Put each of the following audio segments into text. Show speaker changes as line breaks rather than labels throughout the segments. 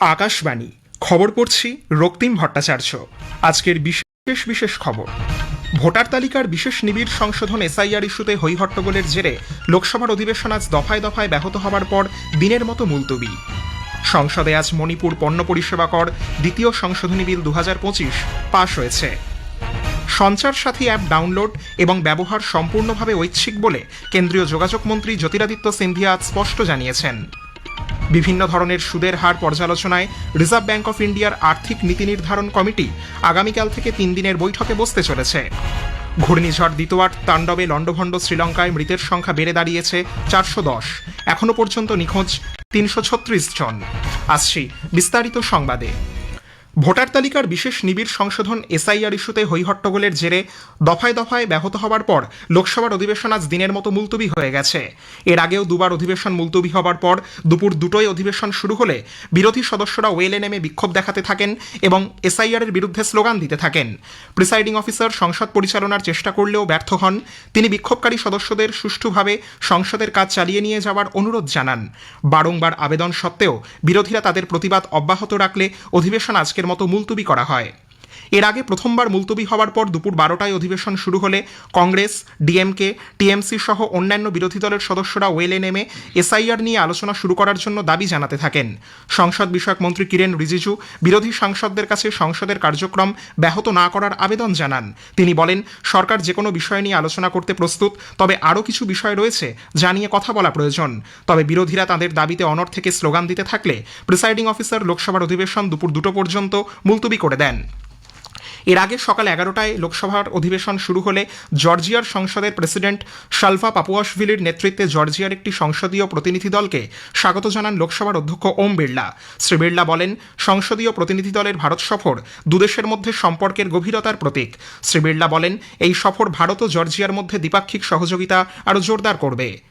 আকাশবাণী। খবর পড়ছি রক্তিম ভট্টাচার্য। আজকের বিশেষ বিশেষ খবর। ভোটার তালিকার বিশেষ নিবিড় সংশোধন এসআইআর ইস্যুতে হৈহট্টগোলের জেরে লোকসভার অধিবেশন আজ দফায় দফায় ব্যাহত হওয়ার পর দিনের মতো মুলতবি। সংসদে আজ মণিপুর পণ্য পরিষেবা কর দ্বিতীয় সংশোধনী বিল দু হাজার পঁচিশ পাশ হয়েছে। সঞ্চার সাথী অ্যাপ ডাউনলোড এবং ব্যবহার সম্পূর্ণভাবে ঐচ্ছিক বলে কেন্দ্রীয় যোগাযোগ মন্ত্রী জ্যোতিরাদিত্য সিন্ধিয়া আজ স্পষ্ট জানিয়েছেন। বিভিন্ন ধরনের সুদের হার পর্যালোচনায় রিজার্ভ ব্যাংক অফ ইন্ডিয়ার আর্থিক নীতি নির্ধারণ কমিটি আগামীকাল থেকে তিন দিনের বৈঠকে বসতে চলেছে। ঘূর্ণিঝড় দ্বিতীয়ার তাণ্ডবে লণ্ডভণ্ড শ্রীলঙ্কায় মৃতের সংখ্যা বেড়ে দাঁড়িয়েছে চারশো দশ। এখনও পর্যন্ত নিখোঁজ তিনশো ছত্রিশ জন। আসছি বিস্তারিত সংবাদে। ভোটার তালিকার বিশেষ নিবিড় সংশোধন এসআইআর ইস্যুতে হৈহট্টগোলের জেরে দফায় দফায় ব্যাহত হওয়ার পর লোকসভার অধিবেশন আজ দিনের মতো মুলতবি হয়ে গেছে। এর আগেও দুবার অধিবেশন মুলতবি হবার পর দুপুর দুটোই অধিবেশন শুরু হলে বিরোধী সদস্যরা ওয়েলে নেমে বিক্ষোভ দেখাতে থাকেন এবং এসআইআর এর বিরুদ্ধে স্লোগান দিতে থাকেন। প্রিসাইডিং অফিসার সংসদ পরিচালনার চেষ্টা করলেও ব্যর্থ হন। তিনি বিক্ষোভকারী সদস্যদের সুষ্ঠুভাবে সংসদের কাজ চালিয়ে নিয়ে যাওয়ার অনুরোধ জানান। বারংবার আবেদন সত্ত্বেও বিরোধীরা তাদের প্রতিবাদ অব্যাহত রাখলে অধিবেশন আজকের মতো মুলতুবি করা হয়। এর আগে প্রথমবার মুলতবি হওয়ার পর দুপুর বারোটায় অধিবেশন শুরু হলে কংগ্রেস, ডিএমকে, টিএমসি সহ অন্যান্য বিরোধী দলের সদস্যরা ওয়েলে নেমে এসআইআর নিয়ে আলোচনা শুরু করার জন্য দাবি জানাতে থাকেন। সংসদ বিষয়ক মন্ত্রী কিরেন রিজিজু, বিরোধী সাংসদদের কাছে সংসদের কার্যক্রম ব্যাহত না করার আবেদন জানান। তিনি বলেন, সরকার যে কোনো বিষয় নিয়ে আলোচনা করতে প্রস্তুত, তবে আরও কিছু বিষয় রয়েছে যা নিয়ে কথা বলা প্রয়োজন। তবে বিরোধীরা তাদের দাবিতে অনর থেকে স্লোগান দিতে থাকলে প্রিসাইডিং অফিসার লোকসভার অধিবেশন দুপুর দুটো পর্যন্ত মুলতবি করে দেন। এর আগে সকাল এগারোটায় লোকসভার অধিবেশন শুরু হলে জর্জিয়ার সংসদের প্রেসিডেন্ট সালফা পাপুয়াশভিলির নেতৃত্বে জর্জিয়ার একটি সংসদীয় প্রতিনিধি দলকে স্বাগত জানান লোকসভার অধ্যক্ষ ওম বিড়লা। শ্রী বিড়লা বলেন, সংসদীয় প্রতিনিধি দলের ভারত সফর দুদেশের মধ্যে সম্পর্কের গভীরতার প্রতীক। শ্রী বিড়লা বলেন, এই সফর ভারত ও জর্জিয়ার মধ্যে দ্বিপাক্ষিক সহযোগিতা আরও জোরদার করবে।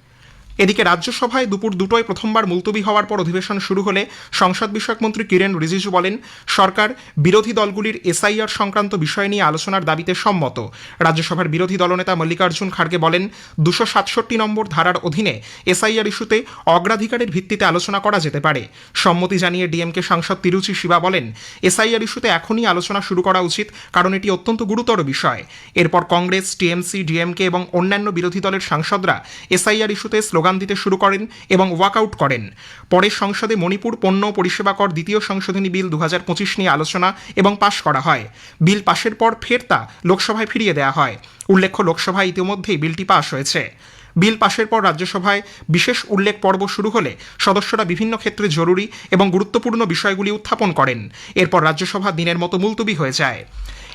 এদিকে রাজ্যসভায় দুপুর দুটোয় প্রথমবার মুলতবি হওয়ার পর অধিবেশন শুরু হলে সংসদ বিষয়ক মন্ত্রী কিরেন রিজিজু বলেন, সরকার, বিরোধী দলগুলির এসআইআর সংক্রান্ত বিষয় নিয়ে আলোচনার দাবিতে সম্মত। রাজ্যসভার বিরোধী দলনেতা মল্লিকার্জুন খাড়গে বলেন, দুশো সাতষট্টি নম্বর ধারার অধীনে এসআইআর ইস্যুতে অগ্রাধিকারের ভিত্তিতে আলোচনা করা যেতে পারে। সম্মতি জানিয়ে ডিএমকে সাংসদ তিরুচি শিবা বলেন, এসআইআর ইস্যুতে এখনই আলোচনা শুরু করা উচিত কারণ এটি অত্যন্ত গুরুতর বিষয়। এরপর কংগ্রেস, টিএমসি, ডিএমকে এবং অন্যান্য বিরোধী দলের সাংসদরা এসআইআর ইস্যুতে স্লোগান দিতে শুরু করেন এবং ওয়াকআউট করেন। পরে সংসদে মণিপুর পণ্য পরিষেবা কর দ্বিতীয় সংশোধনী বিল দু নিয়ে আলোচনা এবং পাশ করা হয়। বিল পাশের পর ফের তা লোকসভায় ফিরিয়ে দেওয়া হয়। উল্লেখ্য, লোকসভায় ইতিমধ্যেই বিলটি পাশ হয়েছে। বিল পাশের পর রাজ্যসভায় বিশেষ উল্লেখ পর্ব শুরু হলে সদস্যরা বিভিন্ন ক্ষেত্রে জরুরি এবং গুরুত্বপূর্ণ বিষয়গুলি উত্থাপন করেন। এরপর রাজ্যসভা দিনের মতো মুলতুবি হয়ে যায়।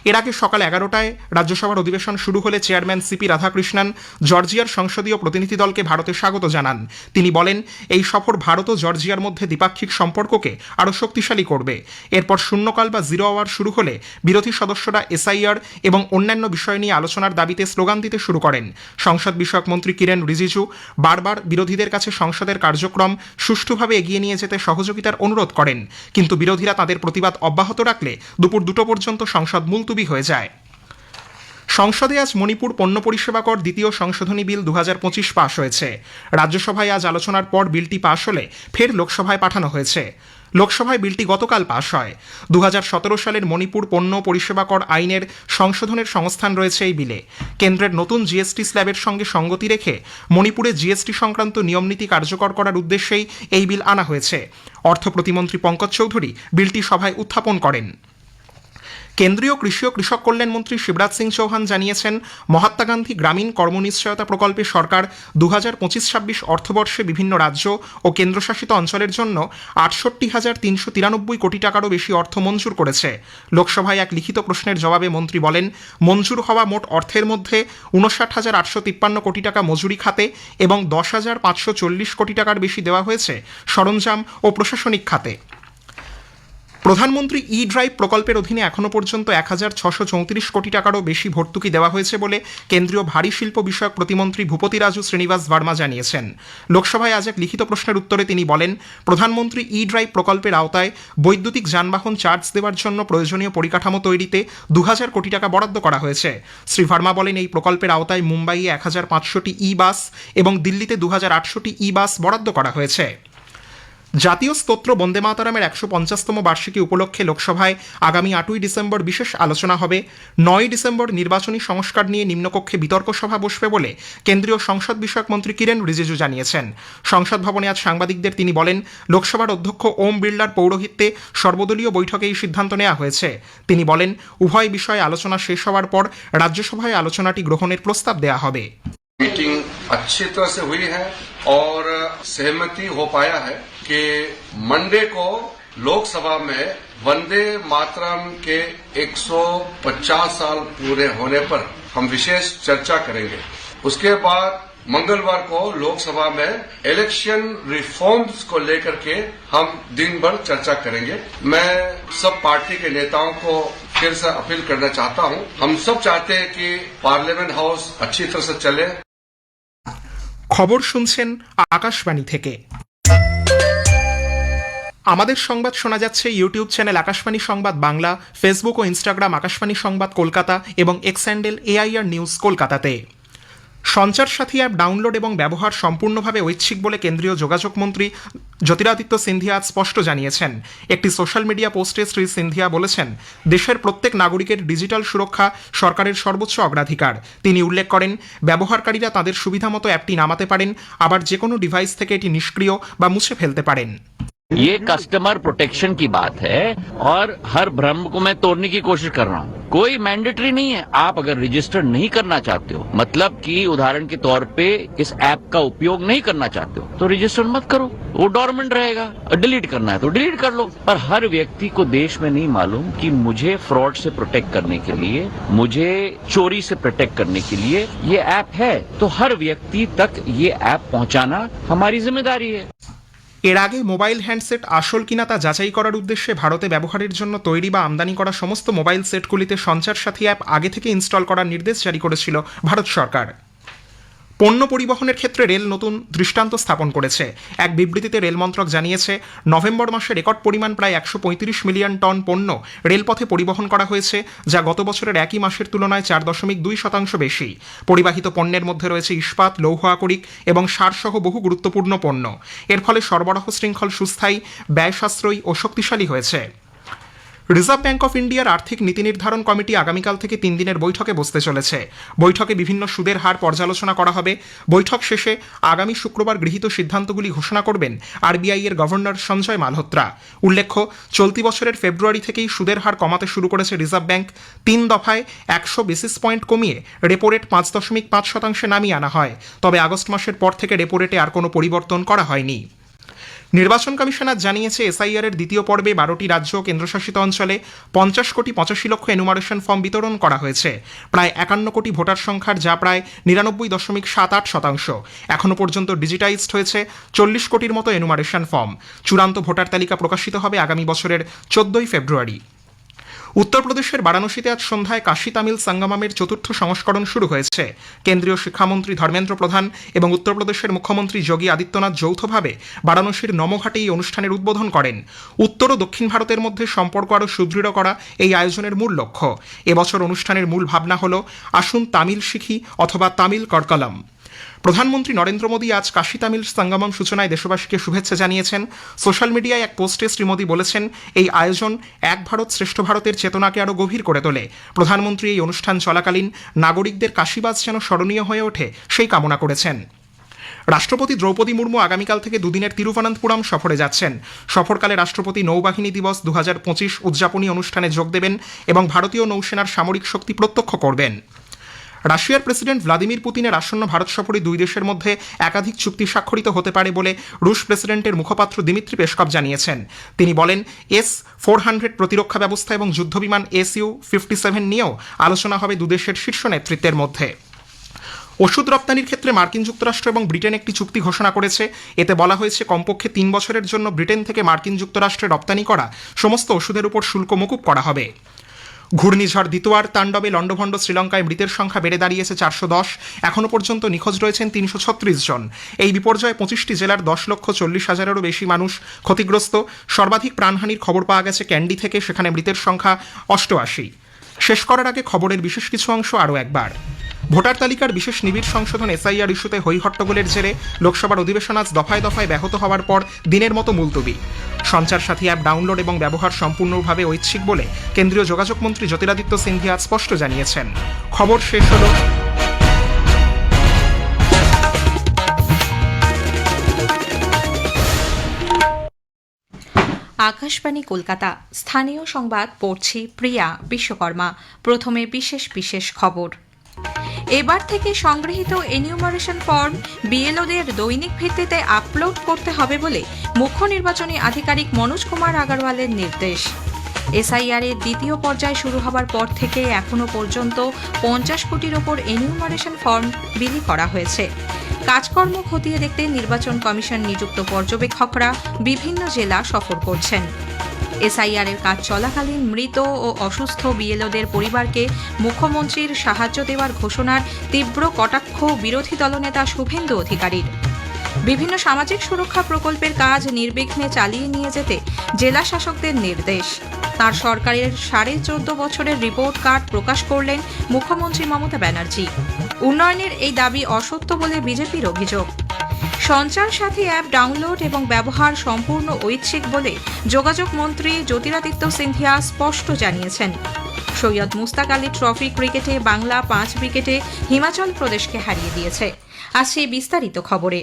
এর আগে সকাল এগারোটায় রাজ্যসভার অধিবেশন শুরু হলে চেয়ারম্যান সিপি রাধাকৃষ্ণন জর্জিয়ার সংসদীয় প্রতিনিধি দলকে ভারতে স্বাগত জানান। তিনি বলেন, এই সফর ভারত ও জর্জিয়ার মধ্যে দ্বিপাক্ষিক সম্পর্ককে আরও শক্তিশালী করবে। এরপর শূন্যকাল বা জিরো আওয়ার শুরু হলে বিরোধী সদস্যরা এসআইআর এবং অন্যান্য বিষয় নিয়ে আলোচনার দাবিতে স্লোগান দিতে শুরু করেন। সংসদ বিষয়ক মন্ত্রী কিরেন রিজিজু বারবার বিরোধীদের কাছে সংসদের কার্যক্রম সুষ্ঠুভাবে এগিয়ে নিয়ে যেতে সহযোগিতার অনুরোধ করেন। কিন্তু বিরোধীরা তাদের প্রতিবাদ অব্যাহত রাখলে দুপুর দুটো পর্যন্ত সংসদ মুলতুবি হয়ে যায়। সংসদে আজ মণিপুর পণ্য পরিষেবা কর দ্বিতীয় সংশোধনী বিল দু হাজার পঁচিশ পাশ হয়েছে। রাজ্যসভায় আজ আলোচনার পর বিলটি পাশ হলে ফের লোকসভায় পাঠানো হয়েছে। লোকসভায় বিলটি গতকাল পাশ হয়। দু হাজার সতেরো সালের মণিপুর পণ্য পরিষেবা কর আইনের সংশোধনের সংস্থান রয়েছে এই বিলে। কেন্দ্রের নতুন জিএসটি স্ল্যাবের সঙ্গে সঙ্গতি রেখে মণিপুরে জিএসটি সংক্রান্ত নিয়মনীতি কার্যকর করার উদ্দেশ্যেই এই বিল আনা হয়েছে। অর্থ প্রতিমন্ত্রী পঙ্কজ চৌধুরী বিলটি সভায় উত্থাপন করেন। কেন্দ্রীয় কৃষি ও কৃষক কল্যাণ মন্ত্রী শিবরাজ সিং চৌহান জানিয়েছেন, মহাত্মা গান্ধী গ্রামীণ কর্মনিশ্চয়তা প্রকল্পে সরকার দু হাজার পঁচিশ ছাব্বিশ অর্থবর্ষে বিভিন্ন রাজ্য ও কেন্দ্রশাসিত অঞ্চলের জন্য আটষট্টি হাজার তিনশো তিরানব্বই কোটি টাকারও বেশি অর্থ মঞ্জুর করেছে। লোকসভায় এক লিখিত প্রশ্নের জবাবে মন্ত্রী বলেন, মঞ্জুর হওয়া মোট অর্থের মধ্যে উনষাট হাজার আটশো তিপ্পান্ন কোটি টাকা মজুরি খাতে এবং দশ হাজার পাঁচশো চল্লিশ কোটি টাকার বেশি দেওয়া হয়েছে সরঞ্জাম ও প্রশাসনিক খাতে। প্রধানমন্ত্রী ই ড্রাইভ প্রকল্পের অধীনে এখনও পর্যন্ত এক হাজার ছশো চৌত্রিশ কোটি টাকারও বেশি ভর্তুকি দেওয়া হয়েছে বলে কেন্দ্রীয় ভারী শিল্প বিষয়ক প্রতিমন্ত্রী ভূপতি রাজু শ্রীনিবাস ভার্মা জানিয়েছেন। লোকসভায় আজ এক লিখিত প্রশ্নের উত্তরে তিনি বলেন, প্রধানমন্ত্রী ই ড্রাইভ প্রকল্পের আওতায় বৈদ্যুতিক যানবাহন চার্জ দেওয়ার জন্য প্রয়োজনীয় পরিকাঠামো তৈরিতে দু হাজার কোটি টাকা বরাদ্দ করা হয়েছে। শ্রী ভার্মা বলেন, এই প্রকল্পের আওতায় মুম্বাইয়ে এক হাজার পাঁচশোটি ই বাস এবং দিল্লিতে দু হাজার আটশোটি ই বাস বরাদ্দ করা হয়েছে। জাতীয় স্তোত্র বন্দে মাতারামের একশো পঞ্চাশতম বার্ষিকী উপলক্ষে লোকসভায় আগামী আটই ডিসেম্বর বিশেষ আলোচনা হবে। নয় ডিসেম্বর নির্বাচনী সংস্কার নিয়ে নিম্নকক্ষে বিতর্ক সভা বসবে বলে কেন্দ্রীয় সংসদ বিষয়ক মন্ত্রী কিরেন রিজিজু জানিয়েছেন। সংসদ ভবনে আজ সাংবাদিকদের তিনি বলেন, লোকসভার অধ্যক্ষ ওম বিড়লার পৌরোহিত্যে সর্বদলীয় বৈঠকে এই সিদ্ধান্ত নেওয়া হয়েছে। তিনি বলেন, উভয় বিষয়ে আলোচনা শেষ হওয়ার পর রাজ্যসভায় আলোচনাটি গ্রহণের প্রস্তাব দেওয়া হবে।
मीटिंग अच्छी तरह से हुई है और सहमति हो पाया है कि मंडे को लोकसभा में वंदे मातरम के 150 साल पूरे होने पर हम विशेष चर्चा करेंगे। उसके बाद मंगलवार को लोकसभा में इलेक्शन रिफॉर्म्स को लेकर के हम दिन भर चर्चा करेंगे। मैं सब पार्टी के नेताओं को फिर से अपील करना चाहता हूँ। हम सब चाहते हैं कि पार्लियामेंट हाउस अच्छी तरह से चले
খবর শুনছেন আকাশবাণী থেকে। আমাদের সংবাদ শোনা যাচ্ছে ইউটিউব চ্যানেল আকাশবাণী সংবাদ বাংলা, ফেসবুক ও ইনস্টাগ্রাম আকাশবাণী সংবাদ কলকাতা এবং এক্স হ্যান্ডেল এআইআর নিউজ কলকাতাতে। সঞ্চার সাথী অ্যাপ ডাউনলোড এবং ব্যবহার সম্পূর্ণভাবে ঐচ্ছিক বলে কেন্দ্রীয় যোগাযোগ মন্ত্রী জ্যোতিরাদিত্য সিন্ধিয়া আজ স্পষ্ট জানিয়েছেন, একটি সোশ্যাল মিডিয়া পোস্টে শ্রী সিন্ধিয়া বলেছেন, দেশের প্রত্যেক নাগরিকের ডিজিটাল সুরক্ষা সরকারের সর্বোচ্চ অগ্রাধিকার। তিনি উল্লেখ করেন, ব্যবহারকারীরা তাদের সুবিধামতো অ্যাপটি নামাতে পারেন, আবার যে কোনো ডিভাইস থেকে এটি নিষ্ক্রিয় বা মুছে ফেলতে পারেন।
ये कस्टमर प्रोटेक्शन की बात है और हर भ्रम को मैं तोड़ने की कोशिश कर रहा हूँ। कोई मैंडेटरी नहीं है। आप अगर रजिस्टर नहीं करना चाहते हो मतलब कि उदाहरण के तौर पे इस ऐप का उपयोग नहीं करना चाहते हो तो रजिस्टर मत करो। वो डॉर्मेंट रहेगा। डिलीट करना है तो डिलीट कर लो। पर हर व्यक्ति को देश में नहीं मालूम कि मुझे फ्रॉड से प्रोटेक्ट करने के लिए, मुझे चोरी से प्रोटेक्ट करने के लिए ये ऐप है। तो हर व्यक्ति तक ये ऐप पहुंचाना हमारी ज़िम्मेदारी है।
এর আগে মোবাইল হ্যান্ডসেট আসল কিনা তা যাচাই করার উদ্দেশ্যে ভারতে ব্যবহারের জন্য তৈরি বা আমদানি করা সমস্ত মোবাইল সেটগুলিতে সঞ্চার সাথী অ্যাপ আগে থেকে ইনস্টল করার নির্দেশ জারি করেছিল ভারত সরকার। পণ্য পরিবহনের ক্ষেত্রে রেল নতুন দৃষ্টান্ত স্থাপন করেছে। এক বিবৃতিতে রেল মন্ত্রক জানিয়েছে, নভেম্বর মাসে রেকর্ড পরিমাণ প্রায় একশো পঁয়ত্রিশ মিলিয়ন টন পণ্য রেলপথে পরিবহন করা হয়েছে, যা গত বছরের একই মাসের তুলনায় চার দশমিক দুই শতাংশ বেশি। পরিবাহিত পণ্যের মধ্যে রয়েছে ইস্পাত, লৌহ আকরিক এবং সারসহ বহু গুরুত্বপূর্ণ পণ্য। এর ফলে সরবরাহ শৃঙ্খল সুস্থায়ী ব্যয় সাশ্রয়ী ও শক্তিশালী হয়েছে। রিজার্ভ ব্যাঙ্ক অফ ইন্ডিয়ার আর্থিক নীতি নির্ধারণ কমিটি আগামীকাল থেকে তিন দিনের বৈঠকে বসতে চলেছে। বৈঠকে বিভিন্ন সুদের হার পর্যালোচনা করা হবে। বৈঠক শেষে আগামী শুক্রবার গৃহীত সিদ্ধান্তগুলি ঘোষণা করবেন আরবিআই এর গভর্নর সঞ্জয় মালহোত্রা। উল্লেখ্য, চলতি বছরের ফেব্রুয়ারি থেকেই সুদের হার কমাতে শুরু করেছে রিজার্ভ ব্যাঙ্ক। তিন দফায় একশো বেসিস পয়েন্ট কমিয়ে রেপো রেট পাঁচ দশমিক পাঁচ শতাংশে নামিয়ে আনা হয়। তবে আগস্ট মাসের পর থেকে রেপো রেটে আর কোনো পরিবর্তন করা হয়নি। নির্বাচন কমিশনার জানিয়েছে এসআইআর এর দ্বিতীয় পর্বে বারোটি রাজ্য ও কেন্দ্রশাসিত অঞ্চলে পঞ্চাশ কোটি পঁচাশি লক্ষ এনুমারেশন ফর্ম বিতরণ করা হয়েছে। প্রায় একান্ন কোটি ভোটার সংখ্যার যা প্রায় নিরানব্বই দশমিক সাত আট শতাংশ। এখনও পর্যন্ত ডিজিটাইজড হয়েছে চল্লিশ কোটির মতো এনুমারেশন ফর্ম চূড়ান্ত ভোটার তালিকা প্রকাশিত হবে আগামী বছরের চোদ্দই ফেব্রুয়ারি। উত্তরপ্রদেশের বারাণসীতে আজ সন্ধ্যায় কাশী তামিল সঙ্গমামের চতুর্থ সংস্করণ শুরু হয়েছে। কেন্দ্রীয় শিক্ষামন্ত্রী ধর্মেন্দ্র প্রধান এবং উত্তরপ্রদেশের মুখ্যমন্ত্রী যোগী আদিত্যনাথ যৌথভাবে বারাণসীর নমঘাটে এই অনুষ্ঠানের উদ্বোধন করেন। উত্তর ও দক্ষিণ ভারতের মধ্যে সম্পর্ক আরও সুদৃঢ় করা এই আয়োজনের মূল লক্ষ্য। এবছর অনুষ্ঠানের মূল ভাবনা হল, আসুন তামিল শিখি অথবা তামিল করকলম। প্রধানমন্ত্রী নরেন্দ্র মোদী আজ কাশী তামিল সঙ্গমম সূচনায় দেশবাসীকে শুভেচ্ছা জানিয়েছেন। সোশ্যাল মিডিয়ায় এক পোস্টে শ্রী মোদী বলেছেন, এই আয়োজন এক ভারত শ্রেষ্ঠ ভারতের চেতনাকে আরও গভীর করে তোলে। প্রধানমন্ত্রী এই অনুষ্ঠান চলাকালীন নাগরিকদের কাশীবাস যেন স্মরণীয় হয়ে ওঠে, সেই কামনা করেছেন। রাষ্ট্রপতি দ্রৌপদী মুর্মু আগামীকাল থেকে দুদিনের তিরুবনন্তপুরম সফরে যাচ্ছেন। সফরকালে রাষ্ট্রপতি নৌবাহিনী দিবস দু হাজার পঁচিশ উদযাপনী অনুষ্ঠানে যোগ দেবেন এবং ভারতীয় নৌসেনার সামরিক শক্তি প্রত্যক্ষ করবেন। রাশিয়ার প্রেসিডেন্ট ভ্লাদিমির পুতিনের আসন্ন ভারত সফরে দুই দেশের মধ্যে একাধিক চুক্তি স্বাক্ষরিত হতে পারে বলে রুশ প্রেসিডেন্টের মুখপাত্র দিমিত্রি পেশকভ জানিয়েছেন। তিনি বলেন, এস ফোর হান্ড্রেড প্রতিরক্ষা ব্যবস্থা এবং যুদ্ধবিমান এস ইউ ফিফটি সেভেন নিয়েও আলোচনা হবে দুদেশের শীর্ষ নেতৃত্বের মধ্যে। ওষুধ রপ্তানির ক্ষেত্রে মার্কিন যুক্তরাষ্ট্র এবং ব্রিটেন একটি চুক্তি ঘোষণা করেছে। এতে বলা হয়েছে, কমপক্ষে তিন বছরের জন্য ব্রিটেন থেকে মার্কিন যুক্তরাষ্ট্রে রপ্তানি করা সমস্ত ওষুধের উপর শুল্ক মকুব করা হবে। ঘূর্ণিঝড় দ্বিতীয়ার তাণ্ডবে লণ্ডভণ্ড শ্রীলঙ্কায় মৃতের সংখ্যা বেড়ে দাঁড়িয়েছে চারশো দশ। এখনও পর্যন্ত নিখোঁজ রয়েছেন তিনশো ছত্রিশ জন। এই বিপর্যয়ে পঁচিশটি জেলার দশ লক্ষ চল্লিশ হাজারেরও বেশি মানুষ ক্ষতিগ্রস্ত। সর্বাধিক প্রাণহানির খবর পাওয়া গেছে ক্যান্ডি থেকে, সেখানে মৃতের সংখ্যা অষ্টআশি। শেষ করার আগে খবরের বিশেষ কিছু অংশ আরও একবার। ভোটার তালিকার বিশেষ নিবিড় সংশোধন এসআইআর ইস্যুতে হৈ হট্টগোলের জেরে লোকসভার অধিবেশন আজ দফায় দফায় ব্যাহত হওয়ার পর দিনের মতো মুলতবি। সঞ্চার সাথী অ্যাপ ডাউনলোড এবং ব্যবহার সম্পূর্ণভাবে ঐচ্ছিক বলে কেন্দ্রীয় যোগাযোগ মন্ত্রী জ্যোতিরাদিত্য সিন্ধিয়া স্পষ্ট জানিয়েছেন। খবর শেষ হলো।
আকাশবাণী কলকাতা। স্থানীয় সংবাদ পড়ছি প্রিয়া বিশ্বকর্মা। প্রথমে বিশেষ বিশেষ খবর। এবার থেকে সংগৃহীত এনিউমারেশন ফর্ম বিএলওদের দৈনিক ভিত্তিতে আপলোড করতে হবে বলে মুখ্য নির্বাচনী আধিকারিক মনোজ কুমার আগারওয়ালের নির্দেশ। এসআইআর এর দ্বিতীয় পর্যায় শুরু হবার পর থেকে এখনও পর্যন্ত পঞ্চাশ কোটির ওপর এনিউমারেশন ফর্ম বিলি করা হয়েছে। কাজকর্ম খতিয়ে দেখতে নির্বাচন কমিশন নিযুক্ত পর্যবেক্ষকরা বিভিন্ন জেলা সফর করছেন। এসআইআর এর কাজ চলাকালীন মৃত ও অসুস্থ বিএলওদের পরিবারকে মুখ্যমন্ত্রীর সাহায্য দেওয়ার ঘোষণার তীব্র কটাক্ষ বিরোধী দলনেতা শুভেন্দু অধিকারীর। বিভিন্ন সামাজিক সুরক্ষা প্রকল্পের কাজ নির্বিঘ্নে চালিয়ে নিয়ে যেতে জেলা শাসকদের নির্দেশ। তার সরকারের সাড়ে চোদ্দ বছরের রিপোর্ট কার্ড প্রকাশ করলেন মুখ্যমন্ত্রী মমতা ব্যানার্জি। উন্নয়নের এই দাবি অসত্য বলে বিজেপির অভিযোগ। সঞ্চার সাথী অ্যাপ ডাউনলোড এবং ব্যবহার সম্পূর্ণ ঐচ্ছিক বলে যোগাযোগ মন্ত্রী জ্যোতিরাদিত্য সিন্ধিয়া স্পষ্ট জানিয়েছেন। সৈয়দ মুস্তাক আলী ট্রফি ক্রিকেটে বাংলা পাঁচ উইকেটে হিমাচল প্রদেশকে হারিয়ে দিয়েছে। আজ সেই বিস্তারিত খবরে।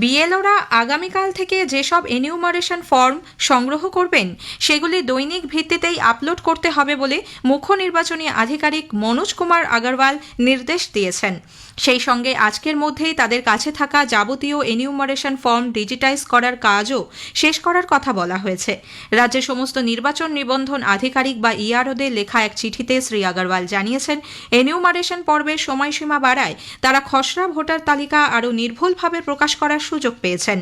বিএলওরা আগামীকাল থেকে যেসব এনিউমারেশন ফর্ম সংগ্রহ করবেন, সেগুলি দৈনিক ভিত্তিতেই আপলোড করতে হবে বলে মুখ্য নির্বাচনী আধিকারিক মনোজ কুমার আগরওয়াল নির্দেশ দিয়েছেন। সেই সঙ্গে আজকের মধ্যেই তাদের কাছে থাকা যাবতীয় এনিউমারেশন ফর্ম ডিজিটাইজ করার কাজও শেষ করার কথা বলা হয়েছে। রাজ্যের সমস্ত নির্বাচন নিবন্ধন আধিকারিক বা ইআরওদের লেখা এক চিঠিতে শ্রী আগরওয়াল জানিয়েছেন এনিউমারেশন পর্বের সময়সীমা বাড়ায় তারা খসড়া ভোটার তালিকা আরও নির্ভুলভাবে প্রকাশ করার সুযোগ পেয়েছেন।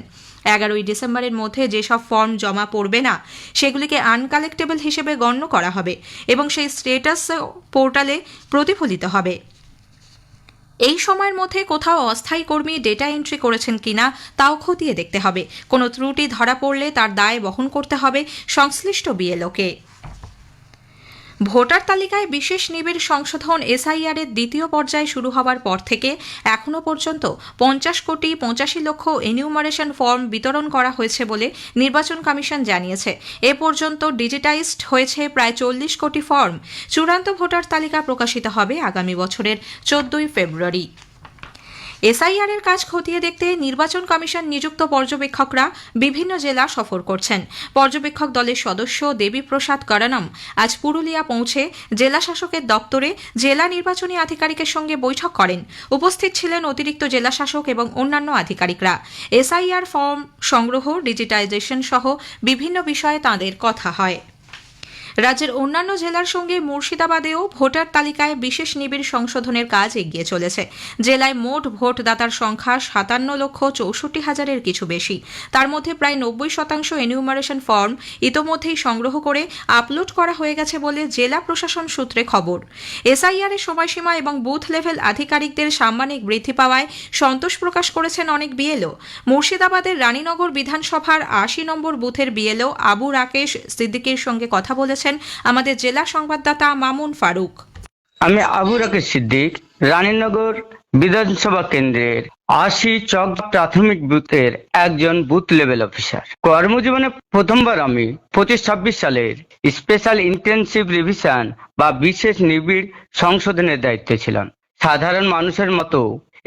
এগারোই ডিসেম্বরের মধ্যে যেসব ফর্ম জমা পড়বে না, সেগুলিকে আনকালেক্টেবল হিসেবে গণ্য করা হবে এবং সেই স্টেটাস পোর্টালে প্রতিফলিত হবে। এই সময়ের মধ্যে কোথাও অস্থায়ী কর্মী ডেটা এন্ট্রি করেছেন কিনা তাও খতিয়ে দেখতে হবে। কোনো ত্রুটি ধরা পড়লে তার দায় বহন করতে হবে সংশ্লিষ্ট বিএলওকে ভোটার তালিকায় বিশেষ নিবিড় সংশোধন এসআইআর এর দ্বিতীয় পর্যায়ে শুরু হওয়ার পর থেকে এখনও পর্যন্ত পঞ্চাশ কোটি পঁচাশি লক্ষ এনিউমারেশন ফর্ম বিতরণ করা হয়েছে বলে নির্বাচন কমিশন জানিয়েছে। এ পর্যন্ত ডিজিটাইজড হয়েছে প্রায় চল্লিশ কোটি ফর্ম। চূড়ান্ত ভোটার তালিকা প্রকাশিত হবে আগামী বছরের চোদ্দই ফেব্রুয়ারি। এসআইআর এর কাজ খতিয়ে দেখতে নির্বাচন কমিশন নিযুক্ত পর্যবেক্ষকরা বিভিন্ন জেলা সফর করছেন। পর্যবেক্ষক দলের সদস্য দেবীপ্রসাদ করণম আজ পুরুলিয়া পৌঁছে জেলা শাসকের দপ্তরে জেলা নির্বাচনী আধিকারিকের সঙ্গে বৈঠক করেন। উপস্থিত ছিলেন অতিরিক্ত জেলা শাসক এবং অন্যান্য আধিকারিকরা। এসআইআর ফর্ম সংগ্রহ, ডিজিটাইজেশন সহ বিভিন্ন বিষয়ে তাঁদের কথা হয়। রাজ্যের অন্যান্য জেলার সঙ্গে মুর্শিদাবাদেও ভোটার তালিকায় বিশেষ নিবিড় সংশোধনের কাজ এগিয়ে চলেছে। জেলায় মোট ভোটদাতার সংখ্যা সাতান্ন লক্ষ চৌষট্টি হাজারের কিছু বেশি। তার মধ্যে প্রায় নব্বই শতাংশ এনিউমারেশন ফর্ম ইতোমধ্যেই সংগ্রহ করে আপলোড করা হয়ে গেছে বলে জেলা প্রশাসন সূত্রে খবর। এসআইআর এর সময়সীমা এবং বুথ লেভেল আধিকারিকদের সাম্মানিক বৃদ্ধি পাওয়ায় সন্তোষ প্রকাশ করেছেন অনেক বিএলও। মুর্শিদাবাদের রানীনগর বিধানসভার আশি নম্বর বুথের বিএলও আবু রাকেশ সিদ্দিকের সঙ্গে কথা বলেছেন। আমাদের জেলা সংবাদদাতা মামুন ফারুক।
আমি আবু রাকেশ সিদ্দিক, রানীনগর বিধানসভা কেন্দ্রের আশি চক প্রাথমিক বুথের একজন বুথ লেভেল অফিসার। কর্মজীবনে প্রথমবার আমি পঁচিশ ছাব্বিশ সালের স্পেশাল ইন্টেনসিভ রিভিশন বা বিশেষ নিবিড় সংশোধনের দায়িত্বে ছিলাম। সাধারণ মানুষের মতো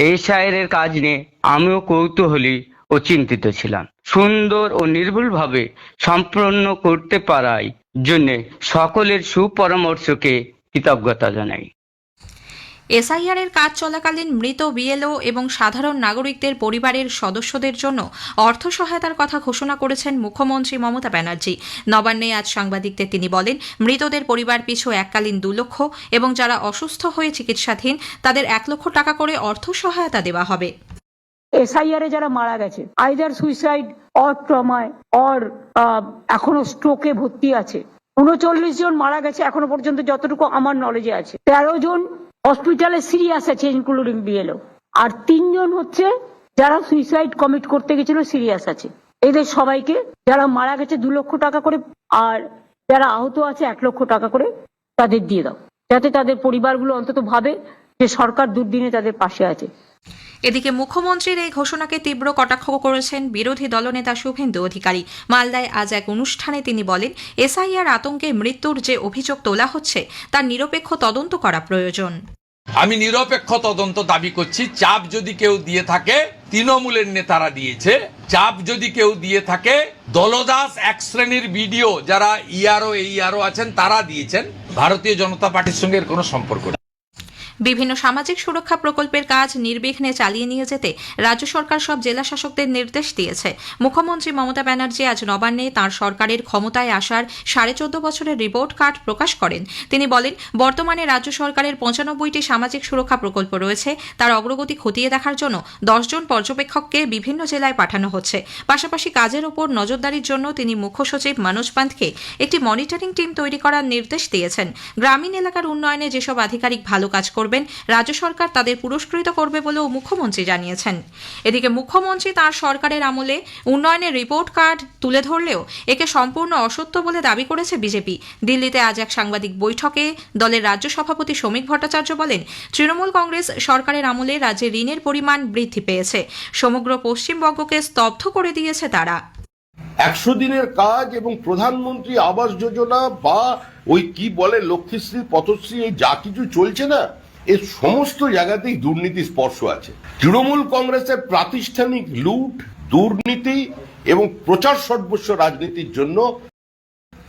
এই সায়ের কাজ নিয়ে আমিও কৌতূহলী ও চিন্তিত ছিলাম। সুন্দর ও নির্ভুলভাবে সম্পন্ন করতে পারায় জন্য সকলের সুপরামর্শকে কৃতজ্ঞতা জানাই।
এসআইআর এর কাজ চলাকালীন মৃত বিএলও এবং সাধারণ নাগরিকদের পরিবারের সদস্যদের জন্য অর্থ সহায়তার কথা ঘোষণা করেছেন মুখ্যমন্ত্রী মমতা ব্যানার্জি। নবান্নে আজ সাংবাদিকদের তিনি বলেন, মৃতদের পরিবার পিছু এককালীন দু লক্ষ এবং যারা অসুস্থ হয়ে চিকিৎসাধীন, তাদের এক লক্ষ টাকা করে অর্থ সহায়তা দেওয়া হবে।
এসআইআর এ যারা মারা গেছে আইদার সুইসাইড অর ট্রমায় অর এখনও স্ট্রোকে ভর্তি আছে। উনচল্লিশ জন মারা গেছে এখনও পর্যন্ত যতটুকু আমার নলেজে আছে। তেরো জন হসপিটালে সিরিয়াস আছে ইনক্লুডিং বিএলও আর তিনজন হচ্ছে যারা সুইসাইড কমিট করতে গেছিল সিরিয়াস আছে। এদের সবাইকে যারা মারা গেছে দু লক্ষ টাকা করে আর যারা আহত আছে এক লক্ষ টাকা করে তাদের দিয়ে দাও। যাতে তাদের পরিবারগুলো অন্তত ভাবে যে সরকার দুর্দিনে তাদের পাশে আছে।
এদিকে মুখ্যমন্ত্রীর এই ঘোষণাকে তীব্র কটাক্ষ করেছেন বিরোধী দলনেতা শুভেন্দু অধিকারী। মালদায় আজ এক অনুষ্ঠানে তিনি বলেন, এসআইআর আতঙ্কে মৃত্যুর যে অভিযোগ তোলা হচ্ছে, তার নিরপেক্ষ তদন্ত করা প্রয়োজন।
আমি নিরপেক্ষ তদন্ত দাবি করছি, চাপ যদি কেউ দিয়ে থাকে, তৃণমূলের নেতারা দিয়েছে, চাপ যদি কেউ দিয়ে থাকে, দলদাস এক শ্রেণির ভিডিও যারা ইআরও এইআরও আছেন, তারা দিয়েছেন। ভারতীয় জনতা পার্টির সঙ্গে এর কোনো সম্পর্ক
বিভিন্ন সামাজিক সুরক্ষা প্রকল্পের কাজ নির্বিঘ্নে চালিয়ে নিয়ে যেতে রাজ্য সরকার সব জেলা শাসকদের নির্দেশ দিয়েছে। মুখ্যমন্ত্রী মমতা ব্যানার্জি আজ নবান্নে তাঁর সরকারের ক্ষমতায় আসার সাড়ে চোদ্দ বছরের রিপোর্ট কার্ড প্রকাশ করেন। তিনি বলেন, বর্তমানে রাজ্য সরকারের পঁচানব্বইটি সামাজিক সুরক্ষা প্রকল্প রয়েছে। তার অগ্রগতি খতিয়ে দেখার জন্য দশজন পর্যবেক্ষককে বিভিন্ন জেলায় পাঠানো হচ্ছে। পাশাপাশি কাজের ওপর নজরদারির জন্য তিনি মুখ্য সচিব মনোজ পান্থকে একটি মনিটরিং টিম তৈরি করার নির্দেশ দিয়েছেন। গ্রামীণ এলাকার উন্নয়নে যেসব আধিকারিক ভালো কাজ করবেন, রাজ্য সরকার তাদের পুরস্কৃত করবে বলেও মুখ্যমন্ত্রী জানিয়েছেন। এদিকে মুখ্যমন্ত্রী তার সরকারের আমলে উন্নয়নের রিপোর্ট কার্ড তুলে ধরলেও একে সম্পূর্ণ অসত্য বলে দাবি করেছে বিজেপি। দিল্লিতে আজ এক সাংবাদিক বৈঠকে দলের রাজ্য সভাপতি শ্রমিক ভট্টাচার্য বলেন, তৃণমূল কংগ্রেস সরকারের আমলে রাজ্যে ঋণের পরিমাণ বৃদ্ধি পেয়েছে। সমগ্র পশ্চিমবঙ্গকে স্তব্ধ করে দিয়েছে তারা।
একশো দিনের কাজ এবং প্রধানমন্ত্রী আবাস যোজনা বা ওই কি বলে লক্ষ্মীশ্রী পথশ্রী এই যা কিছু চলছে না এর সমস্ত জায়গাতেই দুর্নীতি স্পর্শ আছে। তৃণমূল কংগ্রেসের প্রাতিষ্ঠানিক লুট, দুর্নীতি এবং প্রচার সর্বস্ব রাজনীতির জন্য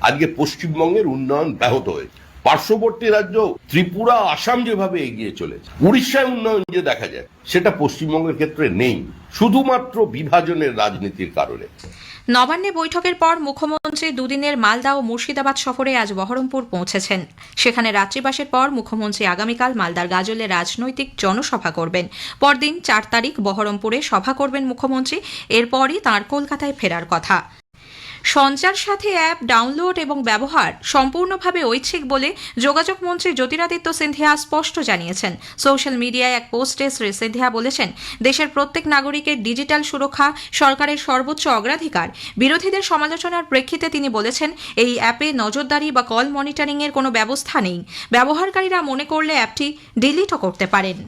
আজকে পশ্চিমবঙ্গের উন্নয়ন ব্যাহত হয়েছে। পার্শ্ববর্তী রাজ্য ত্রিপুরা, আসাম যেভাবে এগিয়ে চলেছে উড়িষ্যায় উন্নয়ন যে দেখা যায়, সেটা পশ্চিমবঙ্গের ক্ষেত্রে নেই। শুধুমাত্র বিভাজনের রাজনীতির কারণে।
নবান্নে বৈঠকের পর মুখ্যমন্ত্রী দুদিনের মালদা ও মুর্শিদাবাদ সফরে আজ বহরমপুর পৌঁছেছেন। সেখানে রাত্রিবাসের পর মুখ্যমন্ত্রী আগামীকাল মালদার গাজলে রাজনৈতিক জনসভা করবেন। পরদিন চার তারিখ বহরমপুরে সভা করবেন মুখ্যমন্ত্রী। এরপরই তাঁর কলকাতায় ফেরার কথা। সঞ্চার সাথে অ্যাপ ডাউনলোড এবং ব্যবহার সম্পূর্ণভাবে ঐচ্ছিক বলে যোগাযোগ মন্ত্রী জ্যোতিরাদিত্য সিন্ধিয়া স্পষ্ট জানিয়েছেন। সোশ্যাল মিডিয়ায় এক পোস্টে শ্রী সিন্ধিয়া বলেছেন, দেশের প্রত্যেক নাগরিকের ডিজিটাল সুরক্ষা সরকারের সর্বোচ্চ অগ্রাধিকার। বিরোধীদের সমালোচনার প্রেক্ষিতে তিনি বলেছেন, এই অ্যাপে নজরদারি বা কল মনিটরিং এর কোনো ব্যবস্থা নেই। ব্যবহারকারীরা মনে করলে অ্যাপটি ডিলিটও করতে পারেন।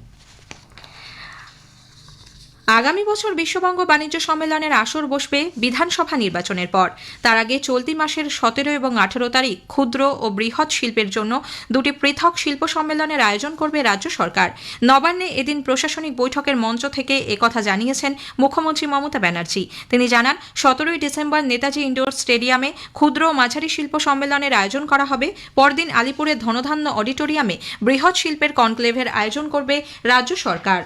আগামী বছর বিশ্ববঙ্গ বাণিজ্য সম্মেলনের আসর বসবে বিধানসভা নির্বাচনের পর। তার আগে চলতি মাসের সতেরো এবং আঠেরো তারিখ ক্ষুদ্র ও বৃহৎ শিল্পের জন্য দুটি পৃথক শিল্প সম্মেলনের আয়োজন করবে রাজ্য সরকার। নবান্নে এদিন প্রশাসনিক বৈঠকের মঞ্চ থেকে একথা জানিয়েছেন মুখ্যমন্ত্রী মমতা ব্যানার্জি। তিনি জানান, সতেরোই ডিসেম্বর নেতাজি ইন্ডোর স্টেডিয়ামে ক্ষুদ্র ও মাঝারি শিল্প সম্মেলনের আয়োজন করা হবে। পরদিন আলিপুরের ধনধান্য অডিটোরিয়ামে বৃহৎ শিল্পের কনক্লেভের আয়োজন করবে রাজ্য সরকার।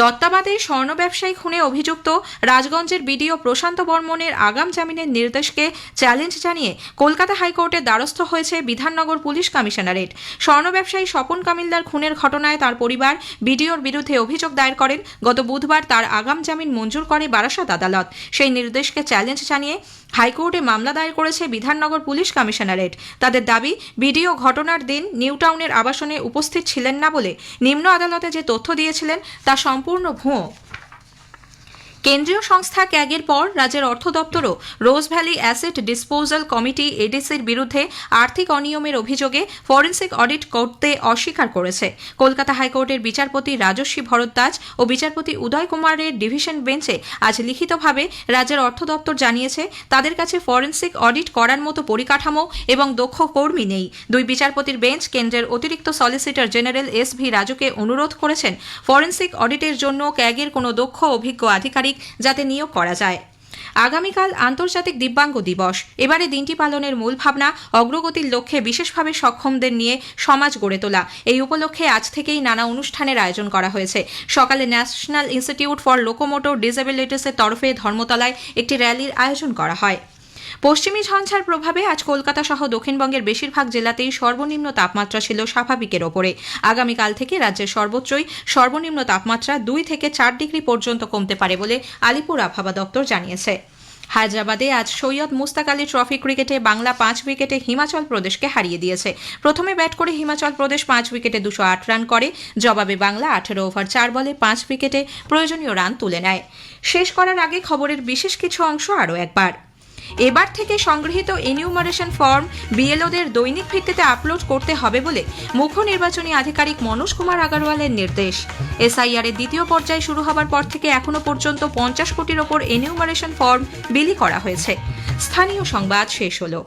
দত্তাবাদে স্বর্ণ ব্যবসায়ী খুনে অভিযুক্ত রাজগঞ্জের বিডিও প্রশান্ত বর্মনের আগাম জামিনের নির্দেশকে চ্যালেঞ্জ জানিয়ে কলকাতা হাইকোর্টের দ্বারস্থ হয়েছে বিধাননগর পুলিশ কমিশনারেট। স্বর্ণ ব্যবসায়ী স্বপন কামিলদার খুনের ঘটনায় তার পরিবার বিডিওর বিরুদ্ধে অভিযোগ দায়ের করেন। গত বুধবার তার আগাম জামিন মঞ্জুর করে বারাসাত আদালত। সেই নির্দেশকে চ্যালেঞ্জ জানিয়ে হাইকোর্টে মামলা দায়ের করেছে বিধাননগর পুলিশ কমিশনারেট। তাদের দাবি, বিডিও ঘটনার দিন নিউটাউনের আবাসনে উপস্থিত ছিলেন না বলে নিম্ন আদালতে যে তথ্য দিয়েছিলেন তা সম্পূর্ণ ভুয়ো কেন্দ্রীয় সংস্থা ক্যাগের পর রাজ্যের অর্থ দপ্তরও rose valley asset disposal committee এডিসির বিরুদ্ধে আর্থিক অনিয়মের অভিযোগে ফরেন্সিক অডিট করতে অস্বীকার করেছে। কলকাতা হাইকোর্টের বিচারপতি রাজস্বী ভরদ্বাজ ও বিচারপতি উদয় কুমারের ডিভিশন বেঞ্চে আজ লিখিতভাবে রাজ্যের অর্থ দপ্তর জানিয়েছে, তাদের কাছে ফরেন্সিক অডিট করার মতো পরিকাঠামো এবং দক্ষ কর্মী নেই। দুই বিচারপতির বেঞ্চ কেন্দ্রের অতিরিক্ত সলিসিটর জেনারেল এস ভি রাজুকে অনুরোধ করেছেন, ফরেন্সিক অডিটের জন্য ক্যাগের কোনো দক্ষ অভিজ্ঞ আধিকারিক যাতে নিয়োগ করা যায়। আগামীকাল আন্তর্জাতিক দিব্যাঙ্গ দিবস। এবারে দিনটি পালনের মূল ভাবনা অগ্রগতির লক্ষ্যে বিশেষভাবে সক্ষমদের নিয়ে সমাজ গড়ে তোলা। এই উপলক্ষে আজ থেকেই নানা অনুষ্ঠানের আয়োজন করা হয়েছে। সকালে ন্যাশনাল ইনস্টিটিউট ফর লোকোমোটর ডিসেবিলিটিসের তরফে ধর্মতলায় একটি র্যালির আয়োজন করা হয়। পশ্চিমী ঝঞ্ঝার প্রভাবে আজ কলকাতা সহ দক্ষিণবঙ্গের বেশিরভাগ জেলাতেই সর্বনিম্ন তাপমাত্রা ছিল স্বাভাবিকের ওপরে। আগামীকাল থেকে রাজ্যের সর্বোচ্চই সর্বনিম্ন তাপমাত্রা দুই থেকে চার ডিগ্রি পর্যন্ত কমতে পারে বলে আলিপুর আবহাওয়া দপ্তর জানিয়েছে। হায়দ্রাবাদে আজ সৈয়দ মুস্তাক আলী ট্রফি ক্রিকেটে বাংলা পাঁচ উইকেটে হিমাচল প্রদেশকে হারিয়ে দিয়েছে। প্রথমে ব্যাট করে হিমাচল প্রদেশ পাঁচ উইকেটে দুশো আট রান করে, জবাবে বাংলা আঠেরো ওভার চার বলে পাঁচ উইকেটে প্রয়োজনীয় রান তুলে নেয়। শেষ করার আগে খবরের বিশেষ কিছু অংশ আরও একবার। এবার থেকে সংগৃহীত এনিউমারেশন ফর্ম বিএলওদের দৈনিক ভিত্তিতে আপলোড করতে হবে বলে মুখ্য নির্বাচনী আধিকারিক মনোজ কুমার আগারওয়ালের নির্দেশ। এসআইআর এর দ্বিতীয় পর্যায় শুরু হবার পর থেকে এখনও পর্যন্ত পঞ্চাশ কোটির ওপর এনিউমারেশন ফর্ম বিলি করা হয়েছে। স্থানীয় সংবাদ শেষ হলো।